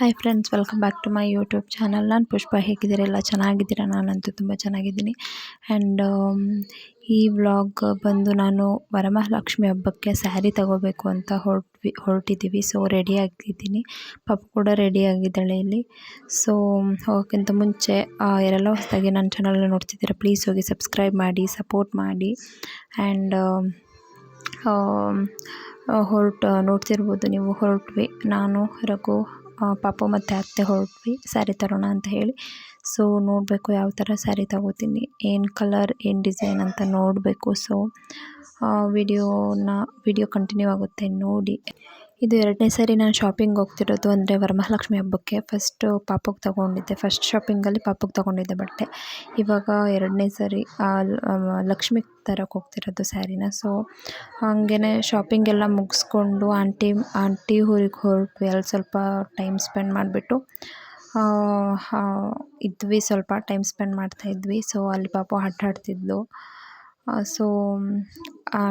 Hi friends welcome back to my YouTube channel ನಾನು ಪುಷ್ಪ, ಹೇಗಿದ್ದೀರಾ? ಎಲ್ಲ ಚೆನ್ನಾಗಿದ್ದೀರಾ? ನಾನಂತೂ ತುಂಬ ಚೆನ್ನಾಗಿದ್ದೀನಿ. ಆ್ಯಂಡ್ ಈ ವ್ಲಾಗ್ ಬಂದು ನಾನು ವರಮಹಾಲಕ್ಷ್ಮಿ ಹಬ್ಬಕ್ಕೆ ಸ್ಯಾರಿ ತಗೋಬೇಕು ಅಂತ ಹೊರಟ್ವಿ, ಹೊರಟಿದ್ದೀವಿ. ಸೊ ರೆಡಿ ಆಗಿದ್ದೀನಿ. ಕೂಡ ರೆಡಿ ಆಗಿದ್ದಾಳೆ ಇಲ್ಲಿ. ಸೊ ಹೋಗೋಕ್ಕಿಂತ ಮುಂಚೆ ಯಾರೆಲ್ಲ ಹೊಸದಾಗಿ ನನ್ನ ಚಾನಲ್ನ ನೋಡ್ತಿದ್ದೀರಾ ಪ್ಲೀಸ್ ಹೋಗಿ ಸಬ್ಸ್ಕ್ರೈಬ್ ಮಾಡಿ ಸಪೋರ್ಟ್ ಮಾಡಿ. ಆ್ಯಂಡ್ ಹೊರಟು, ನೋಡ್ತಿರ್ಬೋದು ನೀವು, ಹೊರಟ್ವಿ. ನಾನು, ರಘು ಪಾಪು ಮತ್ತು ಅತ್ತೆ ಹೊರಟ್ವಿ ಸ್ಯಾರಿ ತರೋಣ ಅಂತ ಹೇಳಿ. ಸೊ ನೋಡಬೇಕು ಯಾವ ಥರ ಸ್ಯಾರಿ ತಗೋತೀನಿ, ಏನು ಕಲರ್ ಏನು ಡಿಸೈನ್ ಅಂತ ನೋಡಬೇಕು. ಸೊ ವಿಡಿಯೋನ ವಿಡಿಯೋ ಕಂಟಿನ್ಯೂ ಆಗುತ್ತೆ ನೋಡಿ. ಇದು ಎರಡನೇ ಸಾರಿ ನಾನು ಶಾಪಿಂಗ್ ಹೋಗ್ತಿರೋದು ಅಂದರೆ ವರಮಹಾಲಕ್ಷ್ಮಿ ಹಬ್ಬಕ್ಕೆ ಫಸ್ಟು ಪಾಪಗೆ ತೊಗೊಂಡಿದ್ದೆ. ಫಸ್ಟ್ ಶಾಪಿಂಗಲ್ಲಿ ಪಾಪಗೆ ತೊಗೊಂಡಿದ್ದೆ ಬಟ್ಟೆ. ಇವಾಗ ಎರಡನೇ ಸಾರಿ ಆ, ಲ- ಲಕ್ಷ್ಮಿಗೆ ತರಕ್ಕೆ ಹೋಗ್ತಿರೋದು ಸ್ಯಾರಿನ. ಸೊ ಶಾಪಿಂಗ್ ಎಲ್ಲ ಮುಗಿಸ್ಕೊಂಡು ಆಂಟಿ ಆಂಟಿ ಊರಿಗೆ ಹೊರಟ್ವಿ. ಅಲ್ಲಿ ಸ್ವಲ್ಪ ಟೈಮ್ ಸ್ಪೆಂಡ್ ಮಾಡಿಬಿಟ್ಟು ಇದ್ವಿ. ಸ್ವಲ್ಪ ಟೈಮ್ ಸ್ಪೆಂಡ್ ಮಾಡ್ತಾ ಇದ್ವಿ. ಸೊ ಅಲ್ಲಿ ಪಾಪ ಆಟ ಆಡ್ತಿದ್ಲು ಸೊ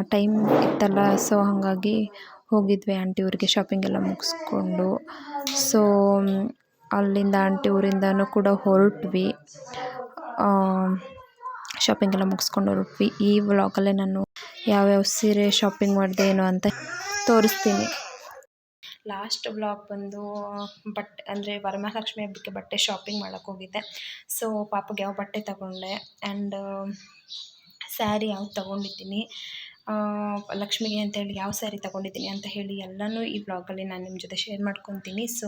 ಟೈಮ್ ಇತ್ತಲ್ಲ. ಸೊ ಹಾಗಾಗಿ ಹೋಗಿದ್ವಿ ಆಂಟಿ ಊರಿಗೆ ಶಾಪಿಂಗ್ ಎಲ್ಲ ಮುಗಿಸ್ಕೊಂಡು. ಸೊ ಅಲ್ಲಿಂದ ಆಂಟಿ ಊರಿಂದನೂ ಕೂಡ ಹೊರಟ್ವಿ. ಶಾಪಿಂಗ್ ಎಲ್ಲ ಮುಗಿಸ್ಕೊಂಡು ಹೊರಟ್ವಿ. ಈ ವ್ಲಾಗಲ್ಲೇ ನಾನು ಯಾವ್ಯಾವ ಸೀರೆ ಶಾಪಿಂಗ್ ಮಾಡಿದೆ ಏನು ಅಂತ ತೋರಿಸ್ತೀನಿ. ಲಾಸ್ಟ್ ಬ್ಲಾಗ್ ಬಂದು ಬಟ್ಟೆ ಅಂದರೆ ವರಮಹಾಲಕ್ಷ್ಮಿ ಹಬ್ಬಕ್ಕೆ ಬಟ್ಟೆ ಶಾಪಿಂಗ್ ಮಾಡೋಕ್ಕೆ ಹೋಗಿದ್ದೆ. ಸೊ ಪಾಪಗೆ ಯಾವ ಬಟ್ಟೆ ತಗೊಂಡೆ ಆ್ಯಂಡ್ ಸ್ಯಾರಿ ಯಾವ್ದು ತಗೊಂಡಿದ್ದೀನಿ. ಲಕ್ಷ್ಮಿಗೆ ಅಂತೇಳಿ ಯಾವ ಸ್ಯಾರಿ ತಗೊಂಡಿದ್ದೀನಿ ಅಂತ ಹೇಳಿ ಎಲ್ಲನೂ ಈ ಬ್ಲಾಗಲ್ಲಿ ನಾನು ನಿಮ್ಮ ಜೊತೆ ಶೇರ್ ಮಾಡ್ಕೊತೀನಿ. ಸೊ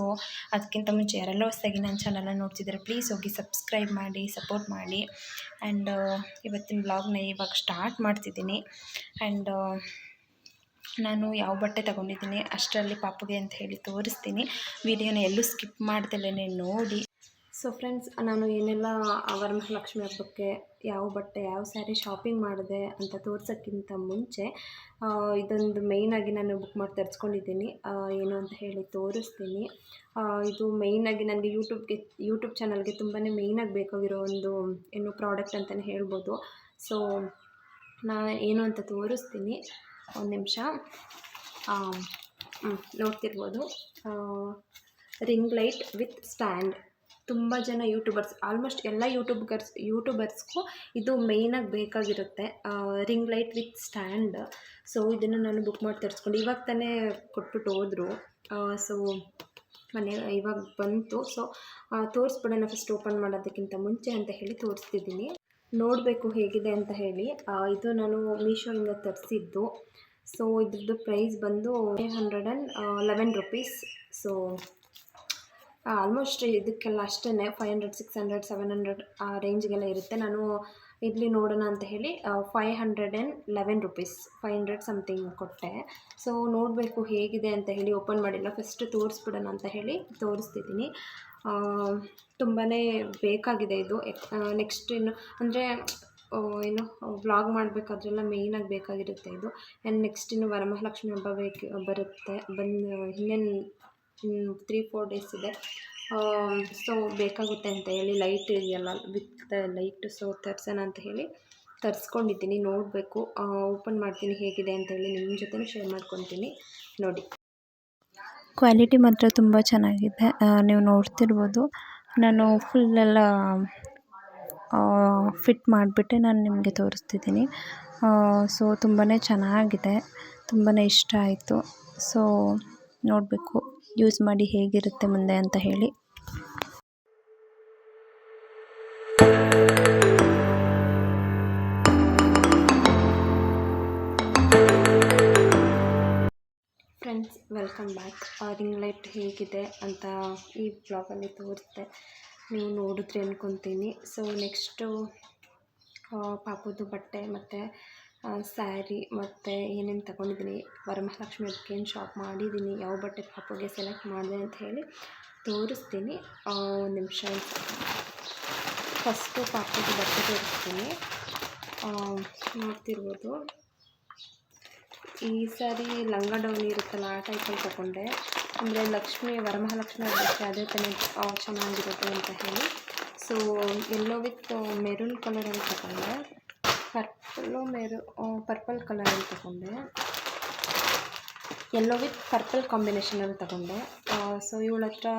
ಅದಕ್ಕಿಂತ ಮುಂಚೆ ಯಾರೆಲ್ಲ ಹೊಸದಾಗಿ ನನ್ನ ಚಾನಲ್ನ ನೋಡ್ತಿದ್ದಾರೆ ಪ್ಲೀಸ್ ಹೋಗಿ ಸಬ್ಸ್ಕ್ರೈಬ್ ಮಾಡಿ ಸಪೋರ್ಟ್ ಮಾಡಿ. ಆ್ಯಂಡ್ ಇವತ್ತಿನ ಬ್ಲಾಗ್ನ ಇವಾಗ ಸ್ಟಾರ್ಟ್ ಮಾಡ್ತಿದ್ದೀನಿ. ಆ್ಯಂಡ್ ನಾನು ಯಾವ ಬಟ್ಟೆ ತಗೊಂಡಿದ್ದೀನಿ ಅಷ್ಟರಲ್ಲಿ ಪಾಪುಗೆ ಅಂತ ಹೇಳಿ ತೋರಿಸ್ತೀನಿ. ವಿಡಿಯೋನ ಎಲ್ಲೂ ಸ್ಕಿಪ್ ಮಾಡ್ದಲೇ ನೋಡಿ. ಸೊ ಫ್ರೆಂಡ್ಸ್ ನಾನು ಏನೆಲ್ಲ ವರಮಹಾಲಕ್ಷ್ಮಿ ಹಬ್ಬಕ್ಕೆ ಯಾವ ಬಟ್ಟೆ, ಯಾವ ಸ್ಯಾರಿ ಶಾಪಿಂಗ್ ಮಾಡಿದೆ ಅಂತ ತೋರ್ಸೋಕ್ಕಿಂತ ಮುಂಚೆ ಇದೊಂದು ಮೇಯ್ನಾಗಿ ನಾನು ಬುಕ್ ಮಾಡಿ ತರಿಸ್ಕೊಂಡಿದ್ದೀನಿ. ಏನು ಅಂತ ಹೇಳಿ ತೋರಿಸ್ತೀನಿ. ಇದು ಮೇಯ್ನಾಗಿ ನನಗೆ ಯೂಟ್ಯೂಬ್ಗೆ ಯೂಟ್ಯೂಬ್ ಚಾನಲ್ಗೆ ತುಂಬಾ ಮೇಯ್ನಾಗಿ ಬೇಕಾಗಿರೋ ಒಂದು, ಏನು ಪ್ರಾಡಕ್ಟ್ ಅಂತಲೇ ಹೇಳ್ಬೋದು. ಸೊ ನಾ ಏನು ಅಂತ ತೋರಿಸ್ತೀನಿ. ಒಂದು ನಿಮಿಷ. ನೋಡ್ತಿರ್ಬೋದು. ರಿಂಗ್ ಲೈಟ್ ವಿತ್ ಸ್ಟ್ಯಾಂಡ್ ತುಂಬ ಜನ ಯೂಟ್ಯೂಬರ್ಸ್ ಆಲ್ಮೋಸ್ಟ್ ಎಲ್ಲ ಯೂಟ್ಯೂಬ್ಗರ್ಸ್ ಯೂಟ್ಯೂಬರ್ಸ್ಗೂ ಇದು ಮೇಯ್ನಾಗಿ ಬೇಕಾಗಿರುತ್ತೆ ring light with stand so ಇದನ್ನು ನಾನು ಬುಕ್ ಮಾಡಿ ತರಿಸ್ಕೊಂಡು. ಇವಾಗ ತಾನೇ ಕೊಟ್ಬಿಟ್ಟು ಹೋದರು. ಸೊ ಮನೆ, ಇವಾಗ ಬಂತು. ಸೊ ತೋರಿಸ್ಬಿಡೋಣ ಫಸ್ಟ್ ಓಪನ್ ಮಾಡೋದಕ್ಕಿಂತ ಮುಂಚೆ ಅಂತ ಹೇಳಿ ತೋರಿಸ್ತಿದ್ದೀನಿ. ನೋಡಬೇಕು ಹೇಗಿದೆ ಅಂತ ಹೇಳಿ. ಇದು ನಾನು ಮೀಶೋಯಿಂದ ತರಿಸಿದ್ದು. ಸೊ ಇದ್ರದ್ದು ಪ್ರೈಸ್ ಬಂದು hundred and eleven rupees so almost ಇದಕ್ಕೆಲ್ಲ ಅಷ್ಟೇ five hundred six hundred seven hundred ಆ ರೇಂಜ್ಗೆಲ್ಲ ಇರುತ್ತೆ. ನಾನು ಇಲ್ಲಿ ನೋಡೋಣ ಅಂತ ಹೇಳಿ five hundred and eleven rupees five hundred something ಕೊಟ್ಟೆ. ಸೊ ನೋಡಬೇಕು ಹೇಗಿದೆ ಅಂತ ಹೇಳಿ ಓಪನ್ ಮಾಡಿಲ್ಲ. ಫಸ್ಟ್ ತೋರಿಸ್ಬಿಡೋಣ ಅಂತ ಹೇಳಿ ತೋರಿಸ್ತಿದ್ದೀನಿ. ತುಂಬಾ ಬೇಕಾಗಿದೆ ಇದು. ನೆಕ್ಸ್ಟ್ ಇನ್ನು, ಅಂದರೆ ಏನು ವ್ಲಾಗ್ ಮಾಡಬೇಕಾದ್ರೆಲ್ಲ ಮೇಯ್ನಾಗಿ ಬೇಕಾಗಿರುತ್ತೆ ಇದು. ಆ್ಯಂಡ್ ನೆಕ್ಸ್ಟ್ ಇನ್ನು ವರಮಹಾಲಕ್ಷ್ಮಿ ಹಬ್ಬ ಬೇಕು, ಬರುತ್ತೆ. ಬಂದು, ಇನ್ನೇನು ತ್ರೀ ಫೋರ್ ಡೇಸ್ ಇದೆ. ಸೊ ಬೇಕಾಗುತ್ತೆ ಅಂತ ಹೇಳಿ ಲೈಟ್ ಇದೆಯಲ್ಲ ವಿತ್ ಲೈಟ್ ಸೊ ತರ್ಸೋಣ ಅಂತ ಹೇಳಿ ತರಿಸ್ಕೊಂಡಿದ್ದೀನಿ, ನೋಡಬೇಕು. ಓಪನ್ ಮಾಡ್ತೀನಿ ಹೇಗಿದೆ ಅಂತ ಹೇಳಿ ನಿಮ್ಮ ಜೊತೆ ಶೇರ್ ಮಾಡ್ಕೊತೀನಿ. ನೋಡಿ. ಕ್ವಾಲಿಟಿ ಮಾತ್ರ ತುಂಬ ಚೆನ್ನಾಗಿದೆ. ನೀವು ನೋಡ್ತಿರ್ಬೋದು. ನಾನು ಫುಲ್ಲೆಲ್ಲ ಫಿಟ್ ಮಾಡಿಬಿಟ್ಟೆ ನಾನು ನಿಮಗೆ ತೋರಿಸ್ತಿದ್ದೀನಿ. ಸೊ ತುಂಬಾ ಚೆನ್ನಾಗಿದೆ. ತುಂಬಾ ಇಷ್ಟ ಆಯಿತು. ಸೊ ನೋಡಬೇಕು. ಯೂಸ್ ಮಾಡಿ ಹೇಗಿರುತ್ತೆ ಮುಂದೆ ಅಂತ ಹೇಳಿ. Friends welcome back ring light ಹೇಗಿದೆ ಅಂತ ಈ ಬ್ಲಾಗಲ್ಲಿ ತೋರಿಸ್ದೆ. ನೀವು ನೋಡಿದ್ರಿ ಅಂದ್ಕೊತೀನಿ ಸೊ ನೆಕ್ಸ್ಟು ಪಾಪುದು ಬಟ್ಟೆ ಮತ್ತು ಸ್ಯಾರಿ ಮತ್ತು ಏನೇನು ತಗೊಂಡಿದ್ದೀನಿ, ವರಮಹಾಲಕ್ಷ್ಮಿ ಹಬ್ಬಕ್ಕೆ ಶಾಪ್ ಮಾಡಿದ್ದೀನಿ, ಯಾವ ಬಟ್ಟೆ ಪಾಪುಗೆ ಸೆಲೆಕ್ಟ್ ಮಾಡಿದೆ ಅಂತ ಹೇಳಿ ತೋರಿಸ್ತೀನಿ. ಒಂದು ನಿಮಿಷ ಫಸ್ಟು ಪಾಪುಗೆ ಬಟ್ಟೆ ತೋರಿಸ್ತೀನಿ. ನೋಡ್ತಿರ್ಬೋದು ಈ ಸಾರಿ ಲಂಗ ಡೌನಿ ಇರುತ್ತಲ್ಲ, ಆ ಟೈಪಲ್ಲಿ ತಗೊಂಡೆ. ಅಂದರೆ ಲಕ್ಷ್ಮಿ, ವರಮಹಾಲಕ್ಷ್ಮಿ ಹಬ್ಬಕ್ಕೆ ಅದೇ ತಾನೇ ಚೆನ್ನಾಗಿರುತ್ತೆ ಅಂತ ಹೇಳಿ. ಸೊ ಎಲ್ಲೋ ವಿತ್ ಮೆರೂನ್ ಕಲರಲ್ಲಿ ತಗೊಂಡೆ. ಪರ್ಪಲ್ಲು ಮೇರು ಪರ್ಪಲ್ ಕಲರಲ್ಲಿ ತಗೊಂಡೆ. ಎಲ್ಲೋ ವಿತ್ ಪರ್ಪಲ್ ಕಾಂಬಿನೇಷನಲ್ಲಿ ತಗೊಂಡೆ. ಸೊ ಇವಳ ಹತ್ರ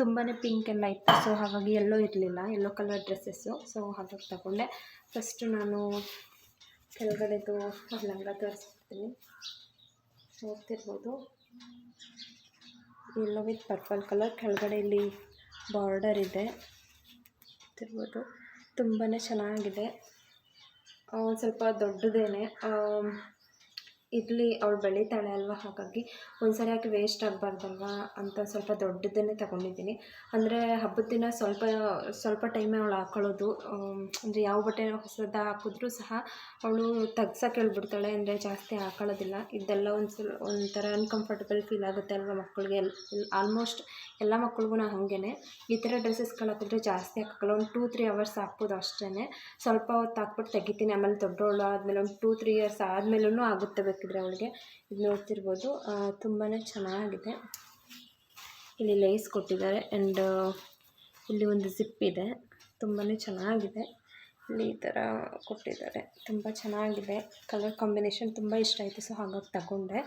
ತುಂಬಾ ಪಿಂಕ್ ಎಲ್ಲ ಇತ್ತು ಸೊ ಹಾಗಾಗಿ ಎಲ್ಲೋ ಇರಲಿಲ್ಲ ಎಲ್ಲೋ ಕಲರ್ ಡ್ರೆಸ್ಸಸ್ಸು ಸೊ ಹಾಗಾಗಿ ತಗೊಂಡೆ. ಫಸ್ಟು ನಾನು ಕೆಳಗಡೆದು ಲಂಗ ತೋರಿಸ್ತೀನಿ. ನೋಡ್ತಿರ್ಬೋದು. ಎಲ್ಲೋ ವಿತ್ ಪರ್ಪಲ್ ಕಲರ್ ಕೆಳಗಡೆ ಇಲ್ಲಿ ಬಾರ್ಡರ್ ಇದೆ. ನೋಡ್ತಿರ್ಬೋದು. ತುಂಬಾ ಚೆನ್ನಾಗಿದೆ. ಸ್ವಲ್ಪ ದೊಡ್ಡದೇನೆ. ಇರಲಿ ಅವಳು ಬೆಳೀತಾಳೆ ಅಲ್ವಾ? ಹಾಗಾಗಿ ಒಂದು ಯಾಕೆ ವೇಸ್ಟ್ ಆಗಬಾರ್ದಲ್ವಾ ಅಂತ ಸ್ವಲ್ಪ ದೊಡ್ಡದನ್ನೇ ತಗೊಂಡಿದ್ದೀನಿ. ಅಂದರೆ ಹಬ್ಬದ ದಿನ ಸ್ವಲ್ಪ ಸ್ವಲ್ಪ ಟೈಮೇ ಅವಳು ಹಾಕೊಳ್ಳೋದು. ಅಂದರೆ ಯಾವ ಬಟ್ಟೆ ಹೊಸದ ಹಾಕಿದ್ರೂ ಸಹ ಅವಳು ತೆಗ್ಸಕ್ಕೆ ಹೇಳ್ಬಿಡ್ತಾಳೆ ಅಂದರೆ ಜಾಸ್ತಿ ಹಾಕೊಳ್ಳೋದಿಲ್ಲ. ಇದೆಲ್ಲ ಒಂದು ಸಲ ಒಂಥರ ಅನ್ಕಂಫರ್ಟಬಲ್ ಫೀಲ್ ಆಗುತ್ತೆ ಅಲ್ವಾ ಮಕ್ಕಳಿಗೆ? ಆಲ್ಮೋಸ್ಟ್ ಎಲ್ಲ ಮಕ್ಳಿಗೂ ಹಾಗೇ ಈ ಥರ ಡ್ರೆಸ್ಸಸ್ಗಳು ಹಾಕಿದ್ರೆ ಜಾಸ್ತಿ ಹಾಕೋಲ್ಲ ಒಂದು ಟೂ ತ್ರೀ ಅವರ್ಸ್ ಹಾಕ್ಬೋದು ಅಷ್ಟೇ ಸ್ವಲ್ಪ ಹೊತ್ತು ಹಾಕ್ಬಿಟ್ಟು ತೆಗಿತೀನಿ. ಆಮೇಲೆ ದೊಡ್ಡವಳು ಆದಮೇಲೆ ಒಂದು ಟೂ ತ್ರೀ ಇಯರ್ಸ್ ಆದಮೇಲೂ ಆಗುತ್ತೆ ಬೇಕಿದ್ರೆ ಅವಳಿಗೆ. ಇದು ನೋಡ್ತಿರ್ಬೋದು. ತುಂಬಾ ಚೆನ್ನಾಗಿದೆ. ಇಲ್ಲಿ ಲೇಸ್ ಕೊಟ್ಟಿದ್ದಾರೆ ಆ್ಯಂಡ್ ಇಲ್ಲಿ ಒಂದು ಜಿಪ್ ಇದೆ. ತುಂಬಾ ಚೆನ್ನಾಗಿದೆ. ಇಲ್ಲಿ ಈ ಥರ ಕೊಟ್ಟಿದ್ದಾರೆ. ತುಂಬ ಚೆನ್ನಾಗಿದೆ. ಕಲರ್ ಕಾಂಬಿನೇಷನ್ ತುಂಬ ಇಷ್ಟ ಆಯಿತು ಸೊ ಹಾಗಾಗಿ ತಗೊಂಡೆ.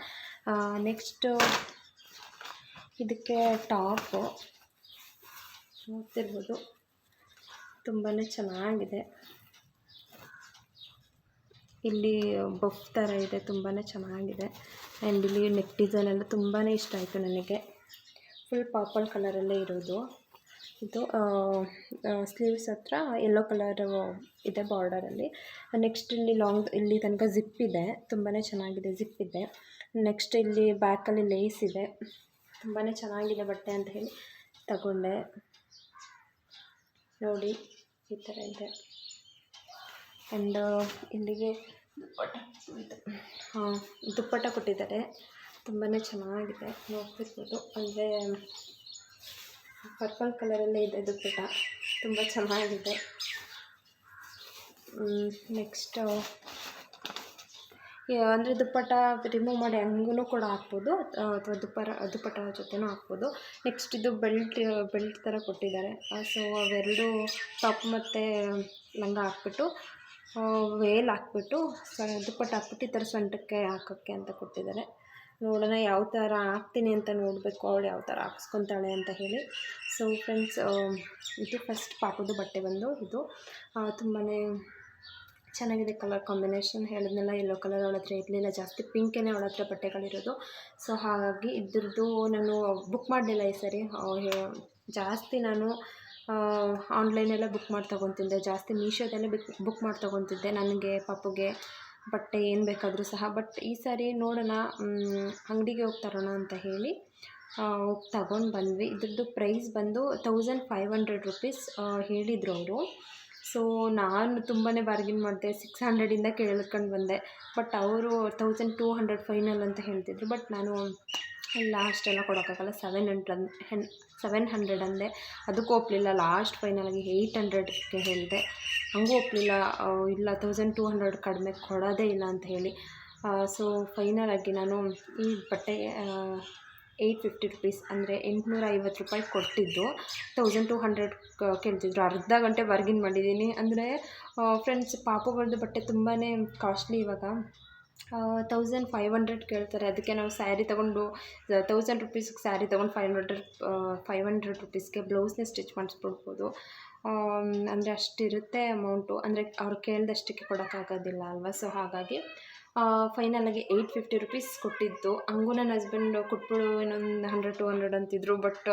ನೆಕ್ಸ್ಟು ಇದಕ್ಕೆ ಟಾಪು ನೋಡ್ತಿರ್ಬೋದು. ತುಂಬಾ ಚೆನ್ನಾಗಿದೆ. ಇಲ್ಲಿ ಬಫ್ ಥರ ಇದೆ ತುಂಬಾ ಚೆನ್ನಾಗಿದೆ. ಆ್ಯಂಡ್ ಇಲ್ಲಿ ನೆಕ್ ಡಿಸೈನ್ ಎಲ್ಲ ತುಂಬಾ ಇಷ್ಟ ಆಯಿತು ನನಗೆ. ಫುಲ್ ಪರ್ಪಲ್ ಕಲರಲ್ಲೇ ಇರೋದು. ಇದು ಸ್ಲೀವ್ಸ್ ಹತ್ರ ಯೆಲ್ಲೋ ಕಲರ್ ಇದೆ ಬಾರ್ಡರಲ್ಲಿ ನೆಕ್ಸ್ಟ್ ಇಲ್ಲಿ ಲಾಂಗ್ ಇಲ್ಲಿ ತನಕ ಜಿಪ್ ಇದೆ. ತುಂಬಾ ಚೆನ್ನಾಗಿದೆ ಜಿಪ್ ಇದೆ. ನೆಕ್ಸ್ಟ್ ಇಲ್ಲಿ ಬ್ಯಾಕಲ್ಲಿ ಲೇಸ್ ಇದೆ. ತುಂಬಾ ಚೆನ್ನಾಗಿದೆ ಬಟ್ಟೆ ಅಂತ ಹೇಳಿ ತಗೊಂಡೆ. ನೋಡಿ, ಈ ಥರ ಇದೆ. ಆ್ಯಂಡ್ ಇಲ್ಲಿಗೆ ದುಪ್ಪಟ್ಟ ಹಾಂ, ದುಪ್ಪಟ್ಟ ಕೊಟ್ಟಿದ್ದಾರೆ. ತುಂಬಾ ಚೆನ್ನಾಗಿದೆ. ನೋಡ್ತಿರ್ಬೋದು. ಅಂದರೆ ಪರ್ಪಲ್ ಕಲರಲ್ಲೇ ಇದೆ ದುಪ್ಪಟ್ಟ. ತುಂಬ ಚೆನ್ನಾಗಿದೆ. ನೆಕ್ಸ್ಟ್ ಅಂದರೆ ದುಪ್ಪಟ್ಟ ರಿಮೂವ್ ಮಾಡಿ ಹಂಗೂ ಕೂಡ ಹಾಕ್ಬೋದು. ಅಥವಾ ದುಪ್ಪರ, ದುಪ್ಪಟ್ಟ ಜೊತೆನೂ ಹಾಕ್ಬೋದು. ನೆಕ್ಸ್ಟ್ ಇದು ಬೆಲ್ಟ್ ಬೆಲ್ಟ್ ಥರ ಕೊಟ್ಟಿದ್ದಾರೆ. ಸೊ ಅವೆರಡು ಟಾಪ್ ಮತ್ತು ಲಂಗ ಹಾಕ್ಬಿಟ್ಟು ವೇಲ್ ಹಾಕ್ಬಿಟ್ಟು ದುಪ್ಪಟ್ಟು ಹಾಕ್ಬಿಟ್ಟು ಈ ಥರ ಸೊಂಟಕ್ಕೆ ಹಾಕೋಕ್ಕೆ ಅಂತ ಕೊಟ್ಟಿದ್ದಾರೆ. ನೋಡೋಣ ಯಾವ ಥರ ಹಾಕ್ತೀನಿ ಅಂತ ನೋಡಬೇಕು ಅವಳು ಯಾವ ಥರ ಹಾಕ್ಸ್ಕೊತಾಳೆ ಅಂತ ಹೇಳಿ. ಸೊ ಫ್ರೆಂಡ್ಸ್ ಇದು ಫಸ್ಟ್ ಪಾಪದ್ದು ಬಟ್ಟೆ ಬಂದು ಇದು. ತುಂಬಾ ಚೆನ್ನಾಗಿದೆ ಕಲರ್ ಕಾಂಬಿನೇಷನ್ ಹೇಳಿದ್ನೆಲ್ಲ ಎಲ್ಲೋ ಕಲರ್ ಅವಳ ಹತ್ರ ಇರಲಿಲ್ಲ, ಜಾಸ್ತಿ ಪಿಂಕೇ ಅವಳ ಹತ್ರ ಬಟ್ಟೆಗಳಿರೋದು. ಸೊ ಹಾಗಾಗಿ ಇದ್ರದ್ದು ನಾನು ಬುಕ್ ಮಾಡಲಿಲ್ಲ ಈ ಸರಿ. ಜಾಸ್ತಿ ನಾನು ಆನ್ಲೈನೆಲ್ಲ ಬುಕ್ ಮಾಡಿ ತೊಗೊತಿದ್ದೆ. ಜಾಸ್ತಿ ಮೀಶೋದಲ್ಲೇ ಬಿಕ್ ಬುಕ್ ಮಾಡಿ ತೊಗೊತಿದ್ದೆ. ನನಗೆ ಪಾಪುಗೆ ಬಟ್ಟೆ ಏನು ಬೇಕಾದರೂ ಸಹ. ಬಟ್ ಈ ಸಾರಿ ನೋಡೋಣ ಅಂಗಡಿಗೆ ಹೋಗಿ ತರೋಣ ಅಂತ ಹೇಳಿ ಹೋಗಿ ತಗೊಂಡು ಬಂದ್ವಿ. ಇದ್ರದ್ದು ಪ್ರೈಸ್ ಬಂದು ತೌಸಂಡ್ ಫೈವ್ ಹಂಡ್ರೆಡ್ ರುಪೀಸ್ ಹೇಳಿದರು ಅವರು. ಸೊ ನಾನು ತುಂಬಾ ಬಾರ್ಗಿನ್ ಮಾಡಿದೆ. ಸಿಕ್ಸ್ ಹಂಡ್ರೆಡಿಂದ ಕೇಳ್ಕೊಂಡು ಬಂದೆ. ಬಟ್ ಅವರು ತೌಸಂಡ್ ಟೂ ಹಂಡ್ರೆಡ್ ಫೈನಲ್ ಅಂತ ಹೇಳ್ತಿದ್ರು. ಬಟ್ ನಾನು ಇಲ್ಲ ಅಷ್ಟೆಲ್ಲ ಕೊಡೋಕ್ಕಾಗಲ್ಲ. ಸೆವೆನ್ ಹಂಡ್ರೆಡ್ ಹೆನ್ ಸೆವೆನ್ ಹಂಡ್ರೆಡ್ ಅಂದೆ. ಅದಕ್ಕೂ ಒಪ್ಪಲಿಲ್ಲ ಲಾಸ್ಟ್ ಫೈನಲಾಗಿ ಏಯ್ಟ್ ಹಂಡ್ರೆಡ್ಗೆ ಹೇಳಿದೆ. ಹಂಗೂ ಒಪ್ಪಲಿಲ್ಲ ಇಲ್ಲ ತೌಸಂಡ್ ಟೂ ಹಂಡ್ರೆಡ್ ಕಡಿಮೆ ಕೊಡೋದೇ ಇಲ್ಲ ಅಂತ ಹೇಳಿ. ಸೊ ಫೈನಲಾಗಿ ನಾನು ಈ ಬಟ್ಟೆ ಏಯ್ಟ್ ಫಿಫ್ಟಿ ರುಪೀಸ್ ಅಂದರೆ ಎಂಟುನೂರ ಐವತ್ತು ರೂಪಾಯಿ ಕೊಟ್ಟಿದ್ದು. ತೌಸಂಡ್ ಟು ಹಂಡ್ರೆಡ್ ಕೇಳ್ತಿದ್ರು. ಅರ್ಧ ಗಂಟೆ ಬಾರ್ಗಿನ್ ಮಾಡಿದ್ದೀನಿ. ಅಂದರೆ ಫ್ರೆಂಡ್ಸ್ ಪಾಪುಗಳದ್ದು ಬಟ್ಟೆ ತುಂಬಾ ಕಾಸ್ಟ್ಲಿ ಇವಾಗ. ತೌಸಂಡ್ ಫೈವ್ ಹಂಡ್ರೆಡ್ ಕೇಳ್ತಾರೆ. ಅದಕ್ಕೆ ನಾವು ಸ್ಯಾರಿ ತೊಗೊಂಡು ತೌಸಂಡ್ ರುಪೀಸ್ಗೆ ಸ್ಯಾರಿ ತೊಗೊಂಡು ಫೈವ್ ಹಂಡ್ರೆಡ್ ಫೈವ್ ಹಂಡ್ರೆಡ್ ರುಪೀಸ್ಗೆ ಬ್ಲೌಸ್ನೇ ಸ್ಟಿಚ್ ಮಾಡಿಸ್ಬಿಡ್ಬೋದು. ಅಂದರೆ ಅಷ್ಟಿರುತ್ತೆ ಅಮೌಂಟು ಅಂದರೆ ಅವ್ರು ಕೇಳಿದಷ್ಟಕ್ಕೆ ಕೊಡೋಕ್ಕಾಗೋದಿಲ್ಲ ಅಲ್ವಾ? ಸೊ ಹಾಗಾಗಿ ಫೈನಲಾಗಿ ಏಯ್ಟ್ ಫಿಫ್ಟಿ ರುಪೀಸ್ ಕೊಟ್ಟಿದ್ದು. ಹಂಗೂ ನನ್ನ ಹಸ್ಬೆಂಡು ಕೊಟ್ಬಿಡು, ಇನ್ನೊಂದು ಹಂಡ್ರೆಡ್ ಟು ಹಂಡ್ರೆಡ್ ಅಂತಿದ್ರು. ಬಟ್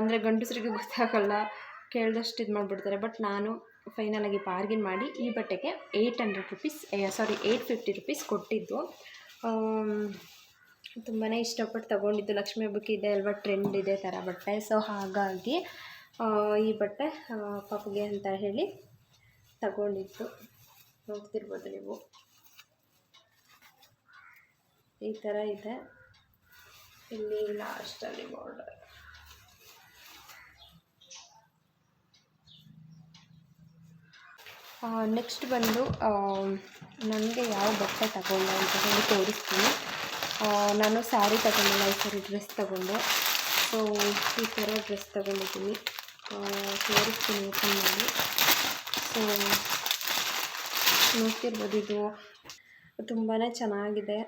ಅಂದರೆ ಗಂಡಸರಿಗೆ ಗೊತ್ತಾಗಲ್ಲ, ಕೇಳಿದಷ್ಟು ಇದು ಮಾಡಿಬಿಡ್ತಾರೆ ಬಟ್ ನಾನು ಫೈನಲಾಗಿ ಬಾರ್ಗಿನ್ ಮಾಡಿ ಈ ಬಟ್ಟೆಗೆ eight hundred rupees sorry eight fifty rupees ಕೊಟ್ಟಿದ್ದು. ತುಂಬಾ ಇಷ್ಟಪಟ್ಟು ತೊಗೊಂಡಿದ್ದು. ಲಕ್ಷ್ಮೀ ಹಬ್ಬಕ್ಕೆ ಇದೆ ಅಲ್ವಾ ಟ್ರೆಂಡ್ ಇದೆ ಥರ ಬಟ್ಟೆ. ಸೊ ಹಾಗಾಗಿ ಈ ಬಟ್ಟೆ ಪಾಪಗೆ ಅಂತ ಹೇಳಿ ತಗೊಂಡಿದ್ದು. ನೋಡ್ತಿರ್ಬೋದು ನೀವು. ಈ ಥರ ಇದೆ. ಇಲ್ಲಿ ಲಾಸ್ಟಲ್ಲಿ ಬಾರ್ಡರ್ ನೆಕ್ಸ್ಟ್ ಬಂದು ನನಗೆ ಯಾವ ಬಟ್ಟೆ ತಗೊಂಡೆ ಅಂತ ಹೇಳಿ ತೋರಿಸ್ತೀನಿ. ನಾನು ಸ್ಯಾರಿ ತಗೊಂಡಿಲ್ಲ ಈ ಸರಿ ಡ್ರೆಸ್ ತಗೊಂಡೆ. ಸೊ ಈ ಥರ ಡ್ರೆಸ್ ತಗೊಂಡಿದ್ದೀನಿ. ತೋರಿಸ್ತೀನಿ ಓಪನ್ ಮಾಡಿ ಸೊ ನೋಡ್ತಿರ್ಬೋದು ಇದು ತುಂಬಾ ಚೆನ್ನಾಗಿದೆ.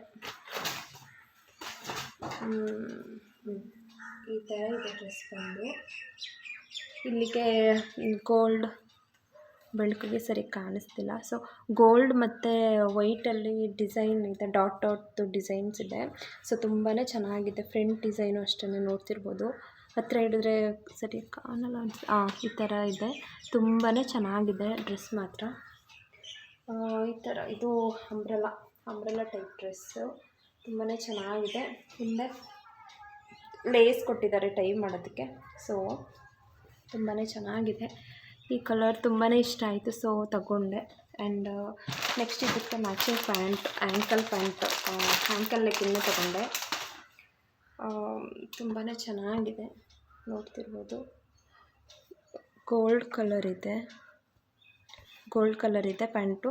ಈ ಥರ ಇದೆ ಡ್ರೆಸ್ ಬಂದು. ಇಲ್ಲಿಗೆ ಗೋಲ್ಡ್ ಬೆಳಕಿಗೆ ಸರಿ ಕಾಣಿಸ್ತಿಲ್ಲ. ಸೊ ಗೋಲ್ಡ್ ಮತ್ತು ವೈಟಲ್ಲಿ ಡಿಸೈನ್ ಇದೆ ಡಾಟ್ ಡಾಟ್ದು ಡಿಸೈನ್ಸ್ ಇದೆ. ಸೊ ತುಂಬಾ ಚೆನ್ನಾಗಿದೆ. ಫ್ರಂಟ್ ಡಿಸೈನು ಅಷ್ಟೇ ನೋಡ್ತಿರ್ಬೋದು. ಹತ್ತಿರ ಹಿಡಿದ್ರೆ ಸರಿ ಕಾಣಲ್ಲ ಅನ್ಸ್ ಹಾಂ ಈ ಥರ ಇದೆ. ತುಂಬಾ ಚೆನ್ನಾಗಿದೆ ಡ್ರೆಸ್ ಮಾತ್ರ. ಈ ಥರ ಇದು ಅಂಬ್ರೆಲಾ ಅಂಬ್ರೆಲಾ ಟೈಪ್ ಡ್ರೆಸ್ಸು ತುಂಬಾ ಚೆನ್ನಾಗಿದೆ. ಹಿಂದೆ ಲೇಸ್ ಕೊಟ್ಟಿದ್ದಾರೆ ಟೈ ಮಾಡೋದಕ್ಕೆ. ಸೊ ತುಂಬಾ ಚೆನ್ನಾಗಿದೆ. ಈ ಕಲರ್ ತುಂಬಾ ಇಷ್ಟ ಆಯಿತು ಸೊ ತಗೊಂಡೆ. ಆ್ಯಂಡ್ ನೆಕ್ಸ್ಟ್ ಇದಕ್ಕೆ matching pant ankle pant ankle ಲೆಕ್ಕಿಂದ ತಗೊಂಡೆ. ತುಂಬಾ ಚೆನ್ನಾಗಿದೆ, ನೋಡ್ತಿರ್ಬೋದು. ಗೋಲ್ಡ್ ಕಲರ್ ಇದೆ. ಗೋಲ್ಡ್ ಕಲರ್ ಇದೆ ಪ್ಯಾಂಟು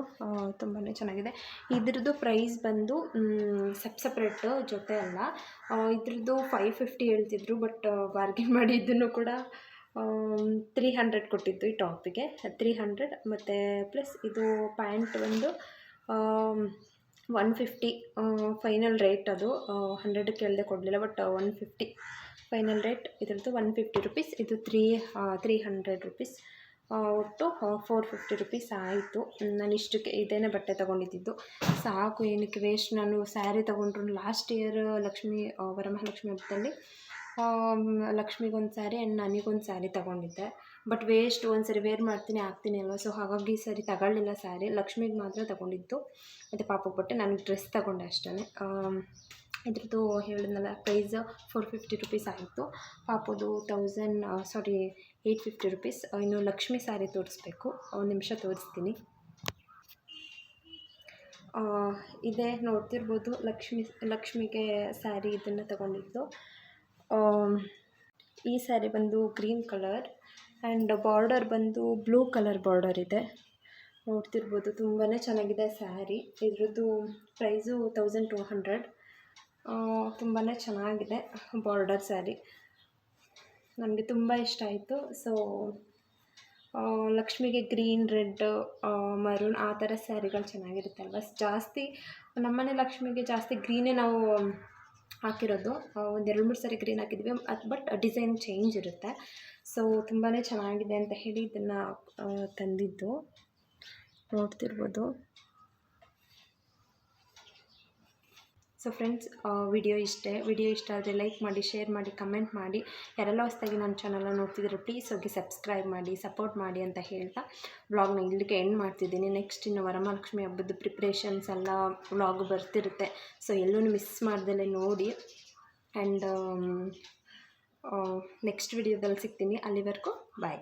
ತುಂಬಾ ಚೆನ್ನಾಗಿದೆ. ಇದ್ರದ್ದು ಪ್ರೈಸ್ ಬಂದು ಸಪ್ ಸಪ್ರೇಟು ಜೊತೆ ಅಲ್ಲ. ಇದ್ರದ್ದು ಫೈವ್ ಫಿಫ್ಟಿ ಹೇಳ್ತಿದ್ರು ಬಟ್ ಬಾರ್ಗಿನ್ ಮಾಡಿ ಇದನ್ನು ಕೂಡ ತ್ರೀ ಹಂಡ್ರೆಡ್ ಕೊಟ್ಟಿದ್ದು ಈ ಟಾಪಿಗೆ. ತ್ರೀ ಹಂಡ್ರೆಡ್ ಮತ್ತು ಪ್ಲಸ್ ಇದು ಪ್ಯಾಂಟ್ ಒಂದು ಒನ್ ಫಿಫ್ಟಿ ಫೈನಲ್ ರೇಟ್ ಅದು. ಹಂಡ್ರೆಡ್ ಕೇಳದೆ ಕೊಡಲಿಲ್ಲ but one fifty final rate ಇದ್ರದ್ದು ಒನ್ ಫಿಫ್ಟಿ ರುಪೀಸ್ ಇದು ತ್ರೀ ತ್ರೀ ಹಂಡ್ರೆಡ್ ರುಪೀಸ್ ಒಟ್ಟು ಫೋರ್ ಫಿಫ್ಟಿ ರುಪೀಸ್ ಆಯಿತು. ನಾನು ಇಷ್ಟಕ್ಕೆ ಇದೇನೇ ಬಟ್ಟೆ ತೊಗೊಂಡಿದ್ದು. ಸಾಕು ಏನಕ್ಕೆ ವೇಸ್ಟ್ ನಾನು ಸ್ಯಾರಿ ತೊಗೊಂಡ್ರು ಲಾಸ್ಟ್ ಇಯರ್ ಲಕ್ಷ್ಮಿ ವರಮಹಾಲಕ್ಷ್ಮಿ ಹಬ್ಬದಲ್ಲಿ ಲಕ್ಷ್ಮಿಗೊಂದು ಸ್ಯಾರಿ ಆ್ಯಂಡ್ ನನಗೊಂದು ಸ್ಯಾರಿ ತೊಗೊಂಡಿದ್ದೆ. ಬಟ್ ವೇಸ್ಟ್ ಒಂದು ಸರಿ ವೇರ್ ಮಾಡ್ತೀನಿ, ಹಾಕ್ತೀನಿ ಅಲ್ವ? ಸೊ ಹಾಗಾಗಿ ಈ ಸರಿ ತಗೊಳ್ಳಿಲ್ಲ ಸ್ಯಾರಿ ಲಕ್ಷ್ಮಿಗೆ ಮಾತ್ರ ತೊಗೊಂಡಿದ್ದು. ಮತ್ತು ಪಾಪಕ್ಕೆ ಬಟ್ಟೆ ನನಗೆ ಡ್ರೆಸ್ ತೊಗೊಂಡೆ ಅಷ್ಟೇ ಇದ್ರದ್ದು ಹೇಳಿದ್ನಲ್ಲ ಪ್ರೈಸ್ ಫೋರ್ ಫಿಫ್ಟಿ ರುಪೀಸ್ ಆಯಿತು. ಪಾಪದು thousand sorry eight fifty rupees ಇನ್ನು ಲಕ್ಷ್ಮಿ ಸ್ಯಾರಿ ತೋರಿಸ್ಬೇಕು. ಒಂದು ನಿಮಿಷ ತೋರಿಸ್ತೀನಿ. ಇದೇ, ನೋಡ್ತಿರ್ಬೋದು. ಲಕ್ಷ್ಮಿ, ಲಕ್ಷ್ಮಿಗೆ ಸ್ಯಾರಿ ಇದನ್ನು ತಗೊಂಡಿದ್ದು. ಈ ಸ್ಯಾರಿ ಬಂದು ಗ್ರೀನ್ ಕಲರ್ ಆ್ಯಂಡ್ ಬಾರ್ಡರ್ ಬಂದು ಬ್ಲೂ ಕಲರ್ ಬಾರ್ಡರ್ ಇದೆ. ನೋಡ್ತಿರ್ಬೋದು ತುಂಬಾ ಚೆನ್ನಾಗಿದೆ ಸ್ಯಾರಿ. ಇದ್ರದ್ದು ಪ್ರೈಸು ತೌಸಂಡ್ ಟು ಹಂಡ್ರೆಡ್. ತುಂಬಾ ಚೆನ್ನಾಗಿದೆ ಬಾರ್ಡರ್ ಸ್ಯಾರಿ. ನನಗೆ ತುಂಬ ಇಷ್ಟ ಆಯಿತು. ಸೊ ಲಕ್ಷ್ಮಿಗೆ ಗ್ರೀನ್, ರೆಡ್ ಮರೂನ್ ಆ ಥರ ಸ್ಯಾರಿಗಳು ಚೆನ್ನಾಗಿರುತ್ತಲ್ವ? ಜಾಸ್ತಿ ನಮ್ಮನೆ ಲಕ್ಷ್ಮಿಗೆ ಜಾಸ್ತಿ ಗ್ರೀನೇ ನಾವು ಹಾಕಿರೋದು. ಒಂದು ಎರಡು ಮೂರು ಸಾರಿ ಗ್ರೀನ್ ಹಾಕಿದ್ವಿ. ಅದು ಬಟ್ ಡಿಸೈನ್ ಚೇಂಜ್ ಇರುತ್ತೆ. ಸೊ ತುಂಬಾ ಚೆನ್ನಾಗಿದೆ ಅಂತ ಹೇಳಿ ಇದನ್ನು ತಂದಿದ್ದು. ನೋಡ್ತಿರ್ಬೋದು. ಸೊ ಫ್ರೆಂಡ್ಸ್ ವಿಡಿಯೋ ಇಷ್ಟೇ. ವಿಡಿಯೋ ಇಷ್ಟ ಆದರೆ ಲೈಕ್ ಮಾಡಿ ಶೇರ್ ಮಾಡಿ ಕಮೆಂಟ್ ಮಾಡಿ. ಯಾರೆಲ್ಲ ಹೊಸ್ತಾಗಿ ನನ್ನ ಚಾನಲ್ನ ನೋಡ್ತಿದ್ರು ಪ್ಲೀಸ್ ಹೋಗಿ ಸಬ್ಸ್ಕ್ರೈಬ್ ಮಾಡಿ ಸಪೋರ್ಟ್ ಮಾಡಿ ಅಂತ ಹೇಳ್ತಾ ವ್ಲಾಗ್ನ ಇಲ್ಲಿಗೆ ಎಂಡ್ ಮಾಡ್ತಿದ್ದೀನಿ. ನೆಕ್ಸ್ಟ್ ಇನ್ನು ವರಮಹಾಲಕ್ಷ್ಮಿ ಹಬ್ಬದ ಪ್ರಿಪ್ರೇಷನ್ಸ್ ಎಲ್ಲ ವ್ಲಾಗ್ ಬರ್ತಿರುತ್ತೆ. ಸೊ ಎಲ್ಲೂ ಮಿಸ್ ಮಾಡ್ದಲೇ ನೋಡಿ. ಆ್ಯಂಡ್ ನೆಕ್ಸ್ಟ್ ವಿಡಿಯೋದಲ್ಲಿ ಸಿಗ್ತೀನಿ. ಅಲ್ಲಿವರೆಗೂ ಬಾಯ್